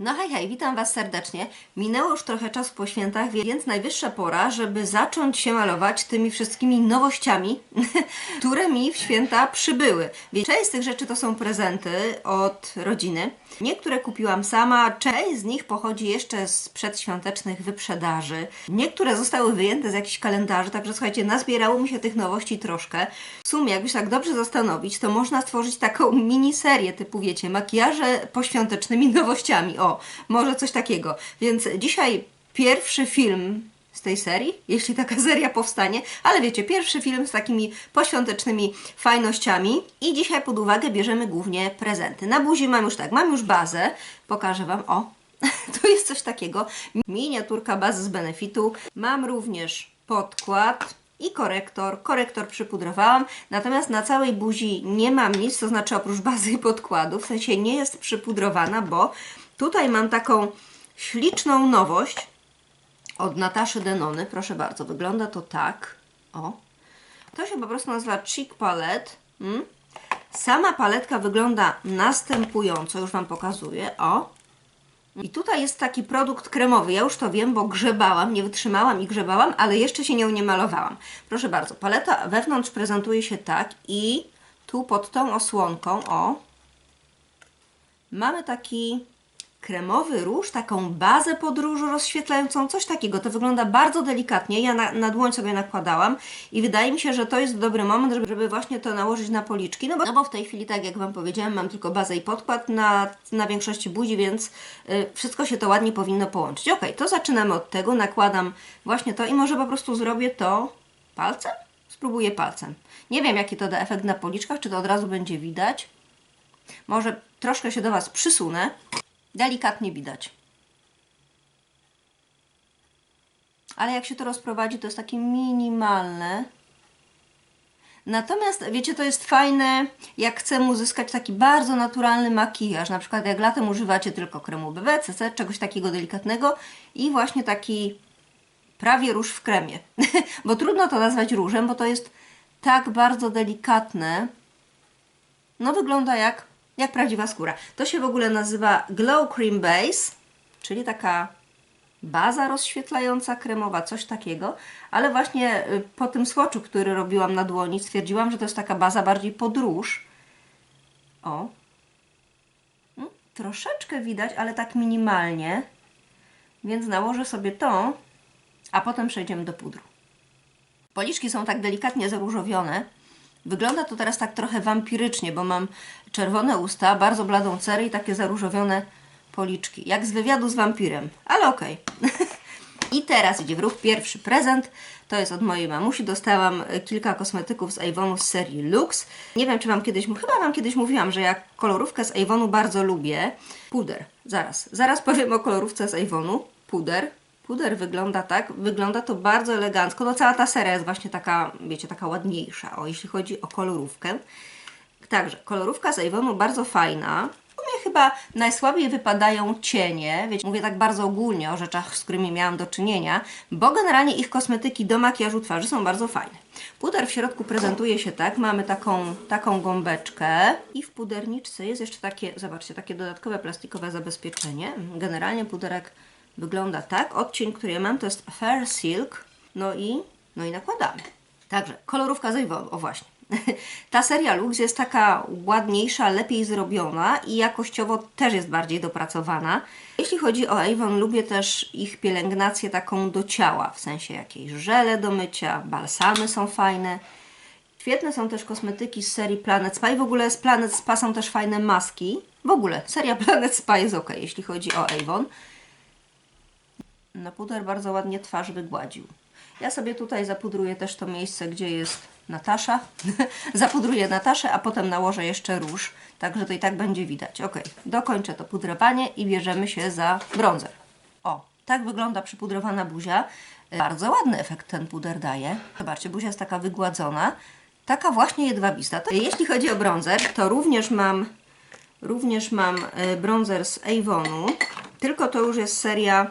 No hej, hej, witam Was serdecznie. Minęło już trochę czasu po świętach, więc najwyższa pora, żeby zacząć się malować tymi wszystkimi nowościami, które mi w święta przybyły. Część z tych rzeczy to są prezenty od rodziny. Niektóre kupiłam sama, część z nich pochodzi jeszcze z przedświątecznych wyprzedaży. Niektóre zostały wyjęte z jakichś kalendarzy, także słuchajcie, nazbierało mi się tych nowości troszkę. W sumie, jakby się tak dobrze zastanowić, to można stworzyć taką miniserię typu, wiecie, makijaże poświątecznymi nowościami. O, może coś takiego. Więc dzisiaj pierwszy film z tej serii, jeśli taka seria powstanie, ale wiecie, pierwszy film z takimi poświątecznymi fajnościami i dzisiaj pod uwagę bierzemy głównie prezenty. Na buzi mam już tak, mam już bazę, pokażę Wam, o, tu jest coś takiego, miniaturka bazy z Benefitu, mam również podkład, i korektor. Korektor przypudrowałam, natomiast na całej buzi nie mam nic, to znaczy oprócz bazy i podkładu, w sensie nie jest przypudrowana, bo tutaj mam taką śliczną nowość od Nataszy Denony. Proszę bardzo, wygląda to tak. O. To się po prostu nazywa Cheek Palette. Mm. Sama paletka wygląda następująco, już Wam pokazuję. O. I tutaj jest taki produkt kremowy. Ja już to wiem, bo grzebałam, nie wytrzymałam i grzebałam, ale jeszcze się nią nie malowałam. Proszę bardzo, paleta wewnątrz prezentuje się tak i tu pod tą osłonką, o, mamy taki kremowy róż, taką bazę pod różu rozświetlającą, coś takiego. To wygląda bardzo delikatnie. Ja na, na dłoń sobie nakładałam i wydaje mi się, że to jest dobry moment, żeby, żeby właśnie to nałożyć na policzki. No bo, no bo w tej chwili, tak jak Wam powiedziałam, mam tylko bazę i podkład na, na większości buzi, więc y, wszystko się to ładnie powinno połączyć. Ok, to zaczynamy od tego. Nakładam właśnie to i może po prostu zrobię to palcem? Spróbuję palcem. Nie wiem, jaki to da efekt na policzkach, czy to od razu będzie widać. Może troszkę się do Was przysunę. Delikatnie widać. Ale jak się to rozprowadzi, to jest takie minimalne. Natomiast, wiecie, to jest fajne, jak chcemy uzyskać taki bardzo naturalny makijaż. Na przykład jak latem używacie tylko kremu BB, CC, czegoś takiego delikatnego i właśnie taki prawie róż w kremie. bo trudno to nazwać różem, bo to jest tak bardzo delikatne. No wygląda jak jak prawdziwa skóra. To się w ogóle nazywa Glow Cream Base, czyli taka baza rozświetlająca, kremowa, coś takiego, ale właśnie y, po tym swatchu, który robiłam na dłoni, stwierdziłam, że to jest taka baza bardziej podróż. O. Mm, Troszeczkę widać, ale tak minimalnie. Więc nałożę sobie to, a potem przejdziemy do pudru. Policzki są tak delikatnie zaróżowione. Wygląda to teraz tak trochę wampirycznie, bo mam czerwone usta, bardzo bladą cerę i takie zaróżowione policzki. Jak z wywiadu z wampirem, ale okej. I teraz idzie w ruch pierwszy prezent. To jest od mojej mamusi. Dostałam e, kilka kosmetyków z Avonu z serii Lux. Nie wiem, czy Wam kiedyś, chyba Wam kiedyś mówiłam, że ja kolorówkę z Avonu bardzo lubię. Puder, zaraz. Zaraz powiem o kolorówce z Avonu. Puder. Puder wygląda tak, wygląda to bardzo elegancko. No cała ta seria jest właśnie taka, wiecie, taka ładniejsza, o, jeśli chodzi o kolorówkę. Także, kolorówka z Avonu bardzo fajna. U mnie chyba najsłabiej wypadają cienie, wiecie, mówię tak bardzo ogólnie o rzeczach, z którymi miałam do czynienia, bo generalnie ich kosmetyki do makijażu twarzy są bardzo fajne. Puder w środku prezentuje się tak, mamy taką, taką gąbeczkę i w puderniczce jest jeszcze takie, zobaczcie, takie dodatkowe plastikowe zabezpieczenie. Generalnie puderek wygląda tak. Odcień, który ja mam, to jest Fair Silk. No i, no i nakładamy. Także kolorówka z Avon, o właśnie. Ta seria Lux jest taka ładniejsza, lepiej zrobiona i jakościowo też jest bardziej dopracowana. Jeśli chodzi o Avon, lubię też ich pielęgnację taką do ciała, w sensie jakieś żele do mycia, balsamy są fajne. Świetne są też kosmetyki z serii Planet Spa i w ogóle z Planet Spa są też fajne maski. W ogóle seria Planet Spa jest ok, jeśli chodzi o Avon. No puder bardzo ładnie twarz wygładził. Ja sobie tutaj zapudruję też to miejsce, gdzie jest Natasza. zapudruję Nataszę, a potem nałożę jeszcze róż, tak że to i tak będzie widać. Ok, dokończę to pudrowanie i bierzemy się za bronzer. O, tak wygląda przypudrowana buzia. Bardzo ładny efekt ten puder daje. Zobaczcie, buzia jest taka wygładzona. Taka właśnie jedwabista. Jeśli chodzi o bronzer, to również mam, również mam e, bronzer z Avonu, tylko to już jest seria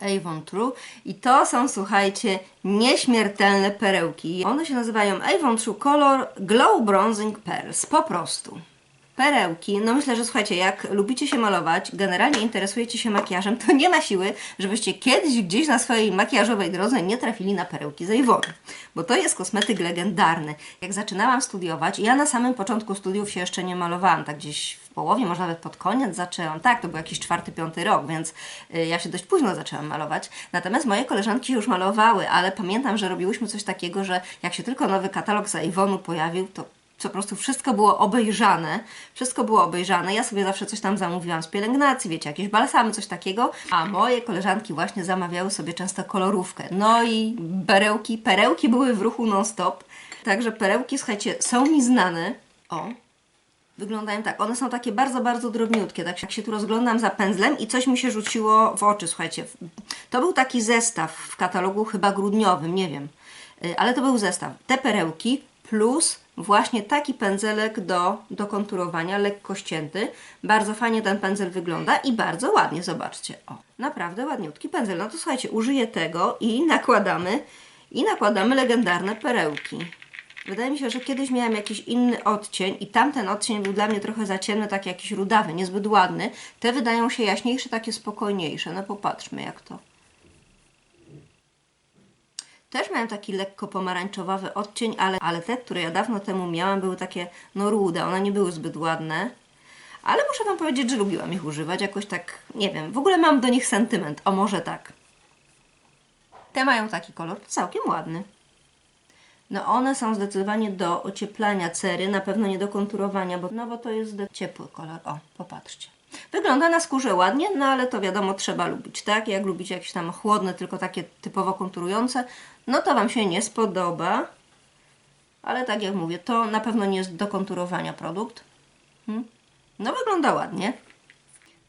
Avon True i to są, słuchajcie, nieśmiertelne perełki. One się nazywają Avon True Color Glow Bronzing Pearls, po prostu. Perełki, no myślę, że słuchajcie, jak lubicie się malować, generalnie interesujecie się makijażem, to nie ma siły, żebyście kiedyś gdzieś na swojej makijażowej drodze nie trafili na perełki z Avon, bo to jest kosmetyk legendarny. Jak zaczynałam studiować, ja na samym początku studiów się jeszcze nie malowałam, tak gdzieś w połowie, może nawet pod koniec zaczęłam, tak, to był jakiś czwarty, piąty rok, więc y, ja się dość późno zaczęłam malować. Natomiast moje koleżanki już malowały, ale pamiętam, że robiłyśmy coś takiego, że jak się tylko nowy katalog z Avonu pojawił, to po prostu wszystko było obejrzane, wszystko było obejrzane. Ja sobie zawsze coś tam zamówiłam z pielęgnacji, wiecie, jakieś balsamy, coś takiego, a moje koleżanki właśnie zamawiały sobie często kolorówkę. No i perełki, perełki były w ruchu non-stop, także perełki, słuchajcie, są mi znane. O, wyglądają tak. One są takie bardzo, bardzo drobniutkie. Tak jak się tu rozglądam za pędzlem i coś mi się rzuciło w oczy, słuchajcie. To był taki zestaw w katalogu chyba grudniowym, nie wiem. Y, Ale to był zestaw. Te perełki plus właśnie taki pędzelek do, do konturowania, lekko ścięty. Bardzo fajnie ten pędzel wygląda i bardzo ładnie, zobaczcie. O, naprawdę ładniutki pędzel. No to słuchajcie, użyję tego i nakładamy, i nakładamy legendarne perełki. Wydaje mi się, że kiedyś miałam jakiś inny odcień i tamten odcień był dla mnie trochę za ciemny, taki jakiś rudawy, niezbyt ładny. Te wydają się jaśniejsze, takie spokojniejsze. No popatrzmy jak to. Też miałem taki lekko pomarańczowawy odcień, ale, ale te, które ja dawno temu miałam, były takie no rude, one nie były zbyt ładne. Ale muszę Wam powiedzieć, że lubiłam ich używać, jakoś tak, nie wiem, w ogóle mam do nich sentyment, o może tak. Te mają taki kolor całkiem ładny. No one są zdecydowanie do ocieplania cery, na pewno nie do konturowania, bo, no bo to jest ciepły kolor. O, popatrzcie. Wygląda na skórze ładnie, no ale to wiadomo, trzeba lubić, tak? Jak lubicie jakieś tam chłodne, tylko takie typowo konturujące, no to Wam się nie spodoba. Ale tak jak mówię, to na pewno nie jest do konturowania produkt. Hmm? No wygląda ładnie.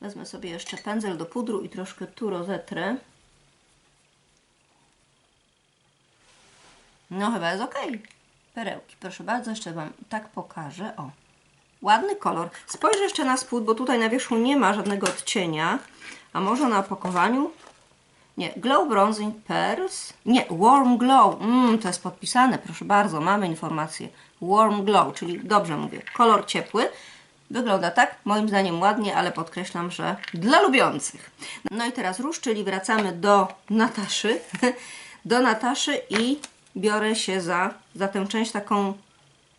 Wezmę sobie jeszcze pędzel do pudru i troszkę tu rozetrę. No chyba jest ok. Perełki, proszę bardzo, jeszcze Wam tak pokażę. O, ładny kolor. Spojrzę jeszcze na spód, bo tutaj na wierzchu nie ma żadnego odcienia. A może na opakowaniu? Nie, Glow Bronzing Pearls. Nie, Warm Glow. Mm, to jest podpisane, proszę bardzo, mamy informację. Warm Glow, czyli dobrze mówię, kolor ciepły. Wygląda tak, moim zdaniem ładnie, ale podkreślam, że dla lubiących. No i teraz róż, czyli wracamy do Nataszy. Do Nataszy i biorę się za, za tę część taką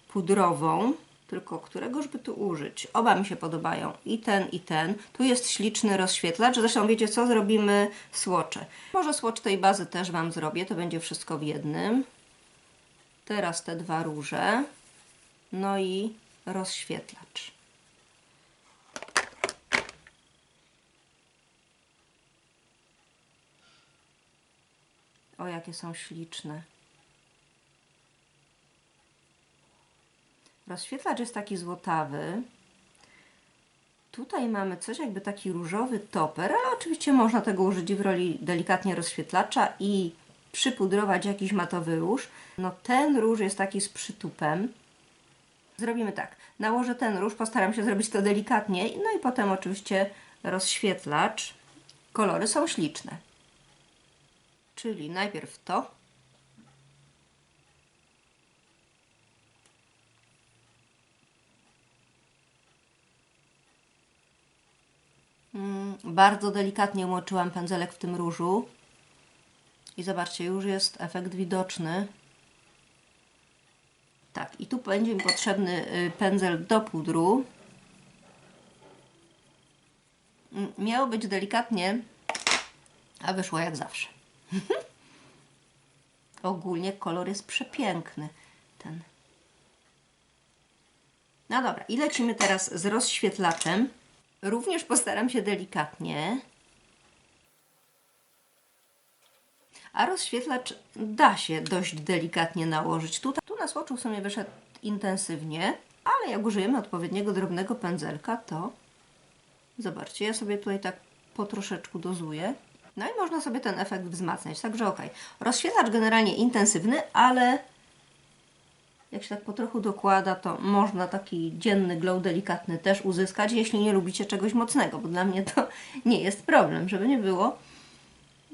pudrową. Tylko któregoż by tu użyć? Oba mi się podobają. I ten, i ten. Tu jest śliczny rozświetlacz. Zresztą wiecie co? Zrobimy słocze. Może słocz tej bazy też Wam zrobię. To będzie wszystko w jednym. Teraz te dwa róże. No i rozświetlacz. O, jakie są śliczne. Rozświetlacz jest taki złotawy. Tutaj mamy coś jakby taki różowy toper, ale oczywiście można tego użyć w roli delikatnie rozświetlacza i przypudrować jakiś matowy róż. No ten róż jest taki z przytupem. Zrobimy tak. Nałożę ten róż, postaram się zrobić to delikatnie, no i potem oczywiście rozświetlacz. Kolory są śliczne. Czyli najpierw to. Bardzo delikatnie umoczyłam pędzelek w tym różu. I zobaczcie, już jest efekt widoczny. Tak, i tu będzie mi potrzebny y, pędzel do pudru. Mm, Miało być delikatnie, a wyszło jak zawsze. Ogólnie kolor jest przepiękny. Ten. No dobra, i lecimy teraz z rozświetlaczem. Również postaram się delikatnie. A rozświetlacz da się dość delikatnie nałożyć. Tutaj, tu na słoczu w sumie wyszedł intensywnie, ale jak użyjemy odpowiedniego drobnego pędzelka, to zobaczcie, ja sobie tutaj tak po troszeczku dozuję. No i można sobie ten efekt wzmacniać, także ok. Rozświetlacz generalnie intensywny, ale jak się tak po trochu dokłada, to można taki dzienny glow delikatny też uzyskać, jeśli nie lubicie czegoś mocnego, bo dla mnie to nie jest problem, żeby nie było.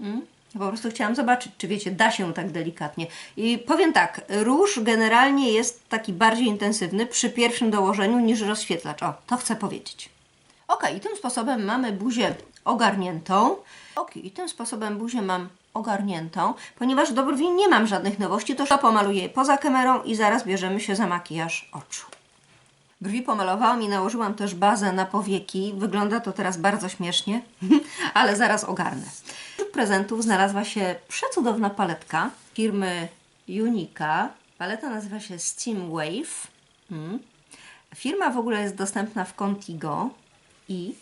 Mm. Po prostu chciałam zobaczyć, czy wiecie, da się tak delikatnie. I powiem tak, róż generalnie jest taki bardziej intensywny przy pierwszym dołożeniu niż rozświetlacz. O, to chcę powiedzieć. Ok, i tym sposobem mamy buzię ogarniętą. Ok, i tym sposobem buzię mam ogarniętą. Ponieważ do brwi nie mam żadnych nowości, to pomaluję poza kamerą i zaraz bierzemy się za makijaż oczu. Brwi pomalowałam i nałożyłam też bazę na powieki. Wygląda to teraz bardzo śmiesznie, ale zaraz ogarnę. Wśród prezentów znalazła się przecudowna paletka firmy Unika. Paleta nazywa się Steam Wave. Hmm. Firma w ogóle jest dostępna w Contigo i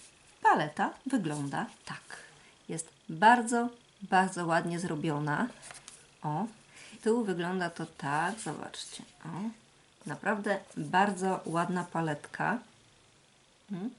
paleta wygląda tak. Jest bardzo, bardzo ładnie zrobiona. O, tył wygląda to tak, zobaczcie. O, naprawdę bardzo ładna paletka. Hmm.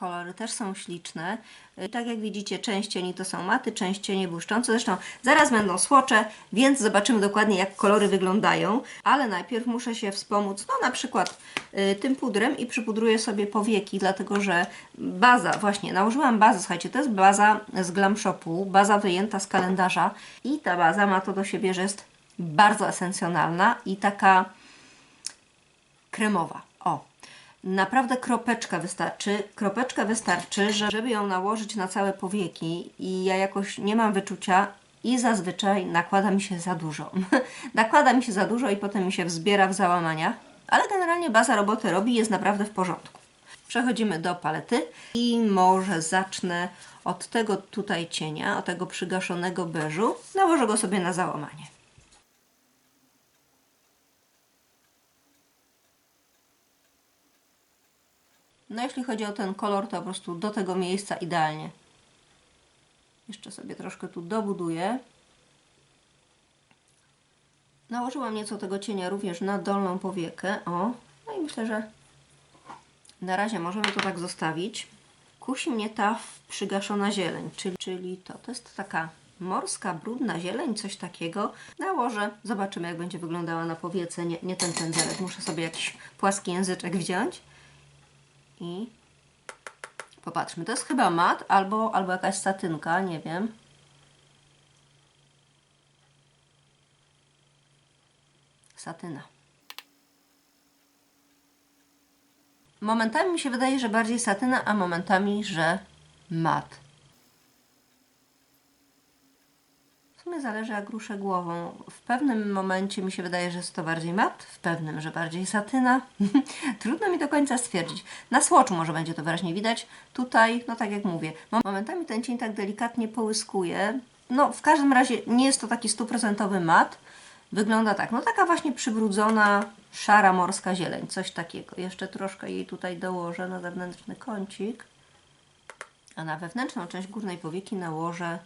Kolory też są śliczne. I tak jak widzicie, część cieni to są maty, część cieni błyszczące. Zresztą zaraz będą słocze, więc zobaczymy dokładnie jak kolory wyglądają. Ale najpierw muszę się wspomóc, no na przykład y, tym pudrem i przypudruję sobie powieki, dlatego że baza, właśnie nałożyłam bazę, słuchajcie, to jest baza z Glam Shopu, baza wyjęta z kalendarza i ta baza ma to do siebie, że jest bardzo esencjonalna i taka kremowa. Naprawdę kropeczka wystarczy. Kropeczka wystarczy, że- żeby ją nałożyć na całe powieki i ja jakoś nie mam wyczucia i zazwyczaj nakłada mi się za dużo. nakłada mi się za dużo i potem mi się wzbiera w załamaniach, ale generalnie baza roboty robi jest naprawdę w porządku. Przechodzimy do palety i może zacznę od tego tutaj cienia, od tego przygaszonego beżu. Nałożę go sobie na załamanie. No jeśli chodzi o ten kolor, to po prostu do tego miejsca idealnie. Jeszcze sobie troszkę tu dobuduję. Nałożyłam nieco tego cienia również na dolną powiekę. O, no i myślę, że na razie możemy to tak zostawić. Kusi mnie ta przygaszona zieleń, czyli, czyli to, to jest taka morska, brudna zieleń, coś takiego. Nałożę, zobaczymy jak będzie wyglądała na powiece, nie, nie ten pędzelek, muszę sobie jakiś płaski języczek wziąć. I popatrzmy, to jest chyba mat albo, albo jakaś satynka, nie wiem. Satyna. Momentami mi się wydaje, że bardziej satyna, a momentami, że mat. W zależy jak ruszę głową. W pewnym momencie mi się wydaje, że jest to bardziej mat, w pewnym, że bardziej satyna. Trudno mi do końca stwierdzić. Na słoczu może będzie to wyraźnie widać. Tutaj, no tak jak mówię, mom- momentami ten cień tak delikatnie połyskuje. No w każdym razie nie jest to taki stuprocentowy mat. Wygląda tak, no taka właśnie przybrudzona, szara morska zieleń, coś takiego. Jeszcze troszkę jej tutaj dołożę na zewnętrzny kącik. A na wewnętrzną część górnej powieki nałożę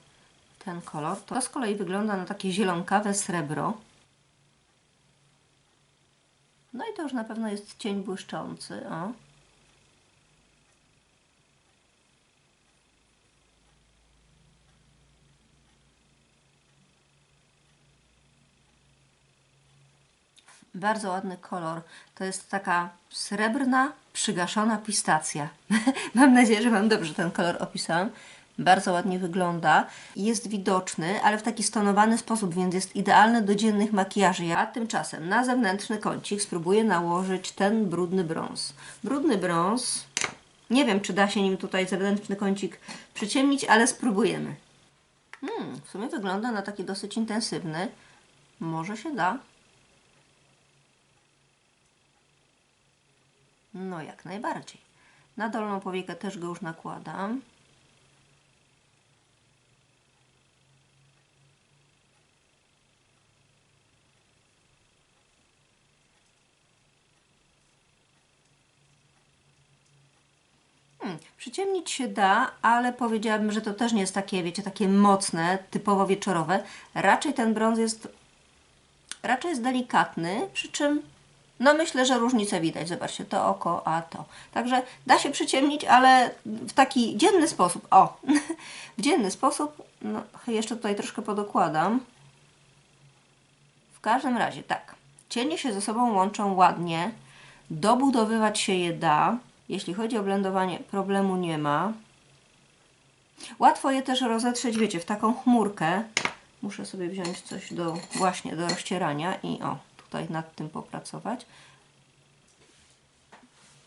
ten kolor. To z kolei wygląda na takie zielonkawe srebro. No i to już na pewno jest cień błyszczący. O. Bardzo ładny kolor. To jest taka srebrna, przygaszona pistacja. Mam nadzieję, że Wam dobrze ten kolor opisałam. Bardzo ładnie wygląda. Jest widoczny, ale w taki stonowany sposób, więc jest idealny do dziennych makijaży. A tymczasem na zewnętrzny kącik spróbuję nałożyć ten brudny brąz. Brudny brąz. Nie wiem, czy da się nim tutaj zewnętrzny kącik przyciemnić, ale spróbujemy. Hmm, w sumie wygląda na taki dosyć intensywny. Może się da. No jak najbardziej. Na dolną powiekę też go już nakładam. Hmm, przyciemnić się da, ale powiedziałabym, że to też nie jest takie, wiecie, takie mocne, typowo wieczorowe. Raczej ten brąz jest raczej jest delikatny, przy czym no myślę, że różnicę widać. Zobaczcie, to oko, a to. Także da się przyciemnić, ale w taki dzienny sposób. O, w dzienny sposób. No, jeszcze tutaj troszkę podokładam. W każdym razie, tak. Cienie się ze sobą łączą ładnie. Dobudowywać się je da. Jeśli chodzi o blendowanie, problemu nie ma. Łatwo je też rozetrzeć, wiecie, w taką chmurkę. Muszę sobie wziąć coś do właśnie do rozcierania i o, tutaj nad tym popracować.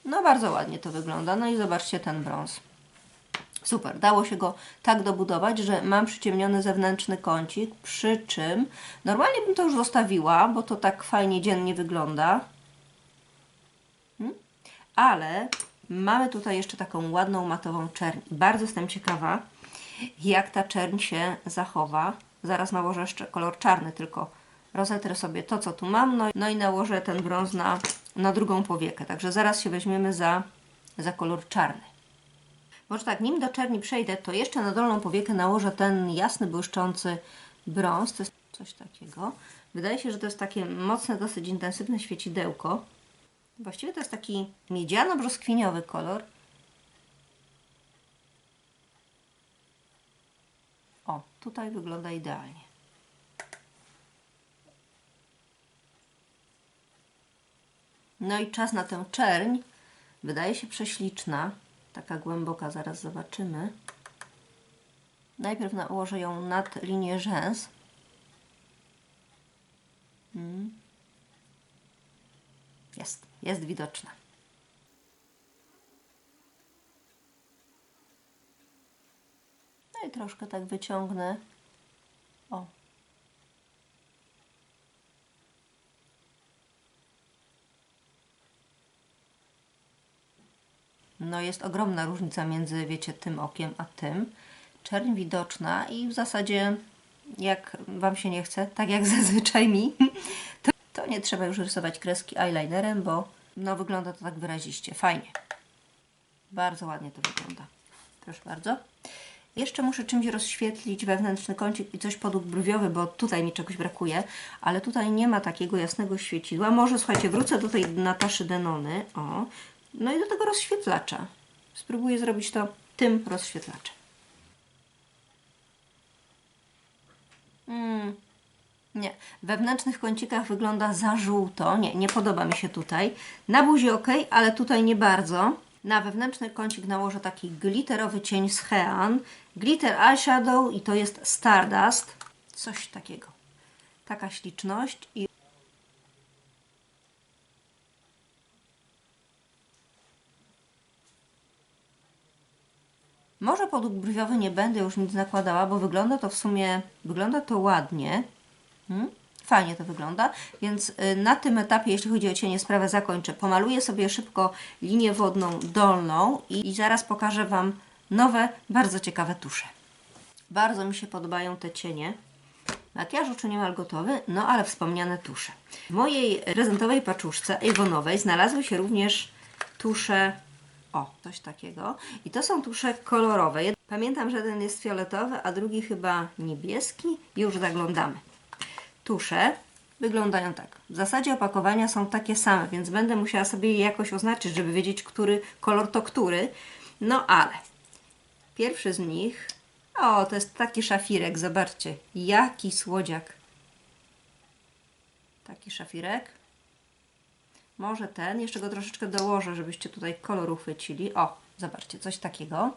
No bardzo ładnie to wygląda. No i zobaczcie ten brąz. Super, dało się go tak dobudować, że mam przyciemniony zewnętrzny kącik, przy czym normalnie bym to już zostawiła, bo to tak fajnie dziennie wygląda. Hmm? Ale mamy tutaj jeszcze taką ładną matową czerń. Bardzo jestem ciekawa, jak ta czerń się zachowa. Zaraz nałożę jeszcze kolor czarny, tylko rozetrę sobie to, co tu mam, no, no i nałożę ten brąz na, na drugą powiekę. Także zaraz się weźmiemy za, za kolor czarny. Może tak, nim do czerni przejdę, to jeszcze na dolną powiekę nałożę ten jasny, błyszczący brąz. To jest coś takiego. Wydaje się, że to jest takie mocne, dosyć intensywne świecidełko. Właściwie to jest taki miedziano-brzoskwiniowy kolor. O, tutaj wygląda idealnie. No i czas na tę czerń. Wydaje się prześliczna. Taka głęboka, zaraz zobaczymy. Najpierw nałożę ją nad linię rzęs. Mm. Jest, jest widoczna. No i troszkę tak wyciągnę. O. No jest ogromna różnica między, wiecie, tym okiem a tym. Czerń widoczna i w zasadzie jak Wam się nie chce, tak jak zazwyczaj mi, to, nie trzeba już rysować kreski eyelinerem, bo no wygląda to tak wyraziście. Fajnie. Bardzo ładnie to wygląda. Proszę bardzo. Jeszcze muszę czymś rozświetlić wewnętrzny kącik i coś podłóg brwiowy, bo tutaj mi czegoś brakuje, ale tutaj nie ma takiego jasnego świeciła. Może, słuchajcie, wrócę do tej Nataszy Denony. O. No i do tego rozświetlacza. Spróbuję zrobić to tym rozświetlaczem. Mm, nie, w wewnętrznych kącikach wygląda za żółto. Nie, nie podoba mi się tutaj. Na buzi ok, ale tutaj nie bardzo. Na wewnętrzny kącik nałożę taki glitterowy cień z Hean. Glitter eyeshadow i to jest Stardust. Coś takiego. Taka śliczność i Może podłóg brwiowy nie będę już nic nakładała, bo wygląda to w sumie, wygląda to ładnie. Hmm? Fajnie to wygląda, więc y, na tym etapie, jeśli chodzi o cienie, sprawę zakończę. Pomaluję sobie szybko linię wodną dolną i, i zaraz pokażę Wam nowe, bardzo ciekawe tusze. Bardzo mi się podobają te cienie. Makijaż oczy niemal gotowy, no ale wspomniane tusze. W mojej prezentowej paczuszce Avonowej znalazły się również tusze o, coś takiego. I to są tusze kolorowe. Pamiętam, że jeden jest fioletowy, a drugi chyba niebieski. Już zaglądamy. Tusze wyglądają tak. W zasadzie opakowania są takie same, więc będę musiała sobie je jakoś oznaczyć, żeby wiedzieć, który kolor to który. No ale pierwszy z nich. O, to jest taki szafirek. Zobaczcie, jaki słodziak. Taki szafirek. Może ten, jeszcze go troszeczkę dołożę, żebyście tutaj kolor uchwycili. O, zobaczcie, coś takiego.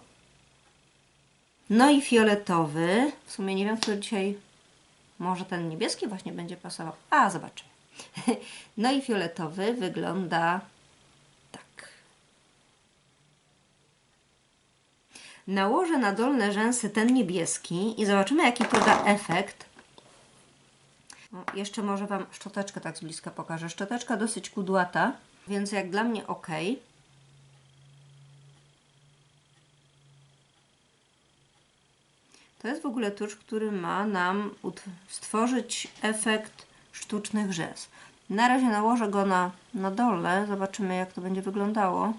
No i fioletowy. W sumie nie wiem, który dzisiaj... Może ten niebieski właśnie będzie pasował. A, zobaczymy. No i fioletowy wygląda tak. Nałożę na dolne rzęsy ten niebieski i zobaczymy, jaki to da efekt. Jeszcze może Wam szczoteczkę tak z bliska pokażę. Szczoteczka dosyć kudłata, więc jak dla mnie ok. To jest w ogóle tusz, który ma nam stworzyć efekt sztucznych rzęs. Na razie nałożę go na, na dole, zobaczymy jak to będzie wyglądało.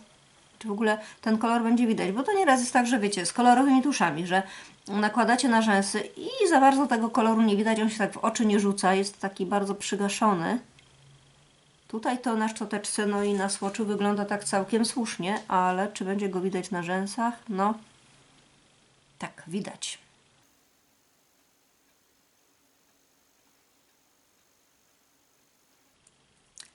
Czy w ogóle ten kolor będzie widać, bo to nieraz jest tak, że wiecie, z kolorowymi tuszami, że nakładacie na rzęsy i za bardzo tego koloru nie widać, on się tak w oczy nie rzuca, jest taki bardzo przygaszony. Tutaj to na szczoteczce, no i na słoczu wygląda tak całkiem słusznie, ale czy będzie go widać na rzęsach? No, tak, widać.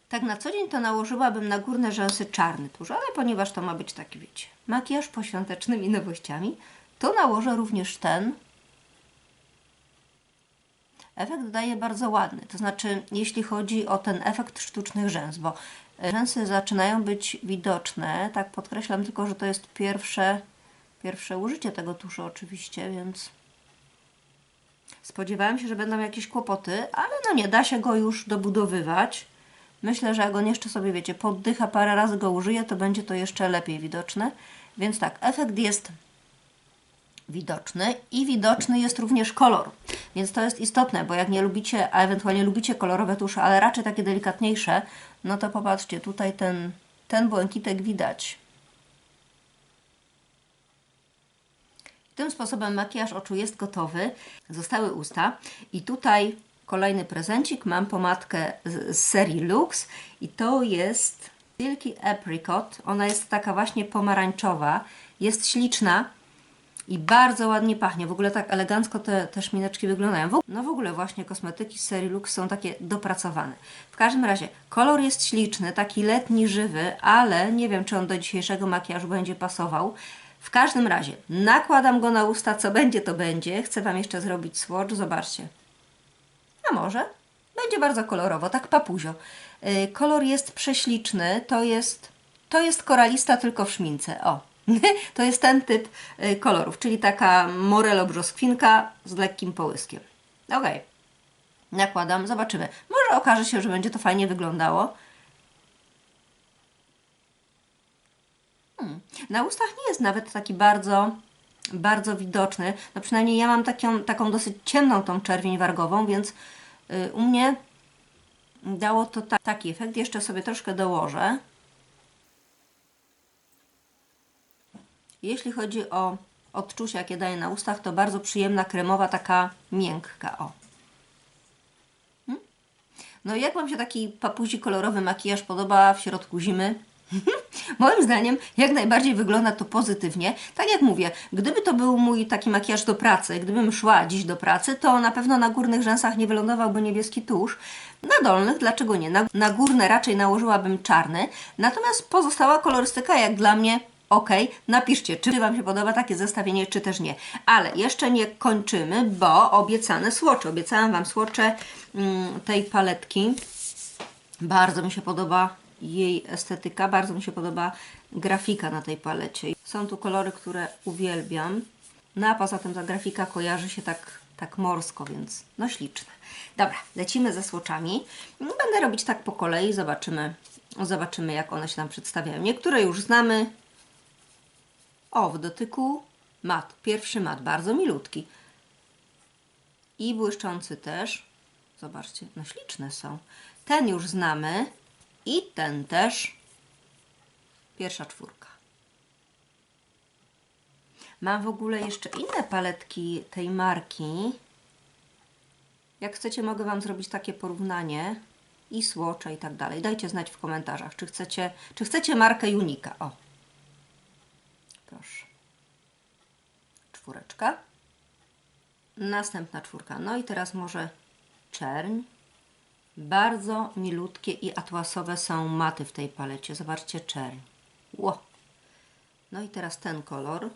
Tak na co dzień to nałożyłabym na górne rzęsy czarny tusz, ale ponieważ to ma być taki, wiecie, makijaż poświątecznymi nowościami, To nałożę również ten. Efekt daje bardzo ładny. To znaczy, jeśli chodzi o ten efekt sztucznych rzęs, bo rzęsy zaczynają być widoczne. Tak podkreślam tylko, że to jest pierwsze, pierwsze użycie tego tuszu oczywiście, więc spodziewałam się, że będą jakieś kłopoty, ale no nie, da się go już dobudowywać. Myślę, że jak on jeszcze sobie, wiecie, poddycha, parę razy go użyje, to będzie to jeszcze lepiej widoczne. Więc tak, efekt jest widoczny i widoczny jest również kolor. Więc to jest istotne, bo jak nie lubicie, a ewentualnie lubicie kolorowe tusze, ale raczej takie delikatniejsze, no to popatrzcie, tutaj ten, ten błękitek widać. Tym sposobem makijaż oczu jest gotowy. Zostały usta i tutaj kolejny prezencik. Mam pomadkę z, serii Lux i to jest Silky Apricot. Ona jest taka właśnie pomarańczowa. Jest śliczna i bardzo ładnie pachnie. W ogóle tak elegancko te, te szmineczki wyglądają. No w ogóle właśnie kosmetyki z serii Lux są takie dopracowane. W każdym razie kolor jest śliczny, taki letni, żywy, ale nie wiem, czy on do dzisiejszego makijażu będzie pasował. W każdym razie nakładam go na usta, co będzie, to będzie. Chcę Wam jeszcze zrobić swatch, zobaczcie. A może? Będzie bardzo kolorowo, tak papuzio. Yy, kolor jest prześliczny, to jest, to jest koralista tylko w szmince. O, to jest ten typ yy, kolorów, czyli taka morelo brzoskwinka z lekkim połyskiem. Okej, nakładam, zobaczymy. Może okaże się, że będzie to fajnie wyglądało. Hmm. Na ustach nie jest nawet taki bardzo, bardzo widoczny. No przynajmniej ja mam taką, taką dosyć ciemną tą czerwień wargową, więc y, u mnie dało to ta, taki efekt. Jeszcze sobie troszkę dołożę. Jeśli chodzi o odczucia, jakie daję na ustach, to bardzo przyjemna, kremowa, taka miękka. O. Hmm? No jak Wam się taki papuzi kolorowy makijaż podoba w środku zimy? Moim zdaniem jak najbardziej wygląda to pozytywnie. Tak jak mówię, gdyby to był mój taki makijaż do pracy, gdybym szła dziś do pracy, to na pewno na górnych rzęsach nie wylądowałby niebieski tusz. Na dolnych, dlaczego nie? Na, na górne raczej nałożyłabym czarny. Natomiast pozostała kolorystyka jak dla mnie ok. Napiszcie, czy Wam się podoba takie zestawienie, czy też nie. Ale jeszcze nie kończymy, bo obiecane słocze. Obiecałam Wam słocze mm, tej paletki. Bardzo mi się podoba jej estetyka, bardzo mi się podoba grafika na tej palecie. Są tu kolory, które uwielbiam. No a poza tym ta grafika kojarzy się tak, tak morsko, więc no śliczne. Dobra, lecimy ze słoczami. Będę robić tak po kolei, zobaczymy, zobaczymy jak one się nam przedstawiają. Niektóre już znamy. O, w dotyku mat. Pierwszy mat, bardzo milutki. I błyszczący też. Zobaczcie, no śliczne są. Ten już znamy. I ten też. Pierwsza czwórka. Mam w ogóle jeszcze inne paletki tej marki. Jak chcecie, mogę Wam zrobić takie porównanie i słocze i tak dalej. Dajcie znać w komentarzach, czy chcecie, czy chcecie markę Unika. O, proszę. Czwóreczka. Następna czwórka. No i teraz może czerń. Bardzo milutkie i atłasowe są maty w tej palecie. Zobaczcie czerń. Ło. No i teraz ten kolor.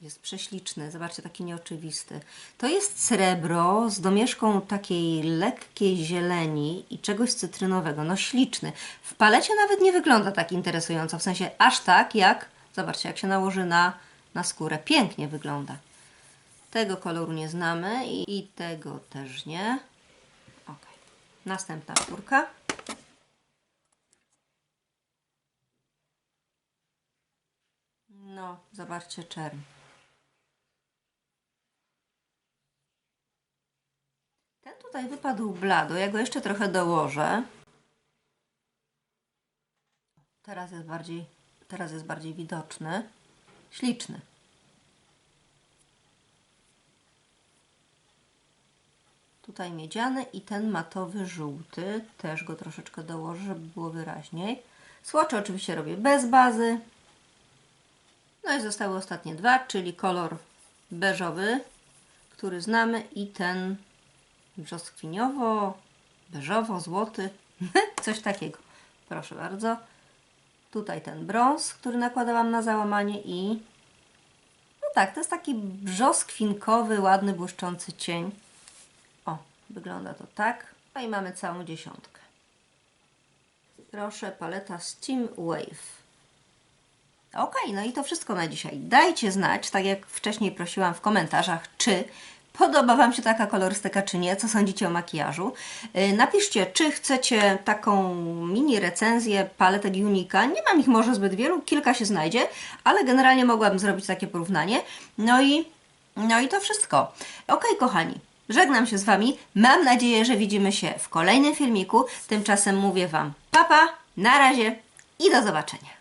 Jest prześliczny. Zobaczcie, taki nieoczywisty. To jest srebro z domieszką takiej lekkiej zieleni i czegoś cytrynowego. No śliczny. W palecie nawet nie wygląda tak interesująco. W sensie aż tak jak, zobaczcie, jak się nałoży na, na skórę. Pięknie wygląda. Tego koloru nie znamy i, i tego też nie. Następna czwórka. No, zobaczcie czerń. Ten tutaj wypadł blado. Ja go jeszcze trochę dołożę. Teraz jest bardziej, teraz jest bardziej widoczny. Śliczny. Tutaj miedziany i ten matowy żółty. Też go troszeczkę dołożę, żeby było wyraźniej. Słocze oczywiście robię bez bazy. No i zostały ostatnie dwa, czyli kolor beżowy, który znamy i ten brzoskwiniowo, beżowo, złoty, coś takiego. Proszę bardzo. Tutaj ten brąz, który nakładałam na załamanie i no tak, to jest taki brzoskwinkowy, ładny, błyszczący cień. Wygląda to tak. No i mamy całą dziesiątkę. Proszę, paleta Steam Wave. Okej, no i to wszystko na dzisiaj. Dajcie znać, tak jak wcześniej prosiłam w komentarzach, czy podoba Wam się taka kolorystyka, czy nie, co sądzicie o makijażu. Yy, Napiszcie, czy chcecie taką mini recenzję paletek Unika. Nie mam ich może zbyt wielu, kilka się znajdzie, ale generalnie mogłabym zrobić takie porównanie. No i, no i to wszystko. Okej, kochani. Żegnam się z Wami. Mam nadzieję, że widzimy się w kolejnym filmiku. Tymczasem mówię Wam papa, na razie i do zobaczenia.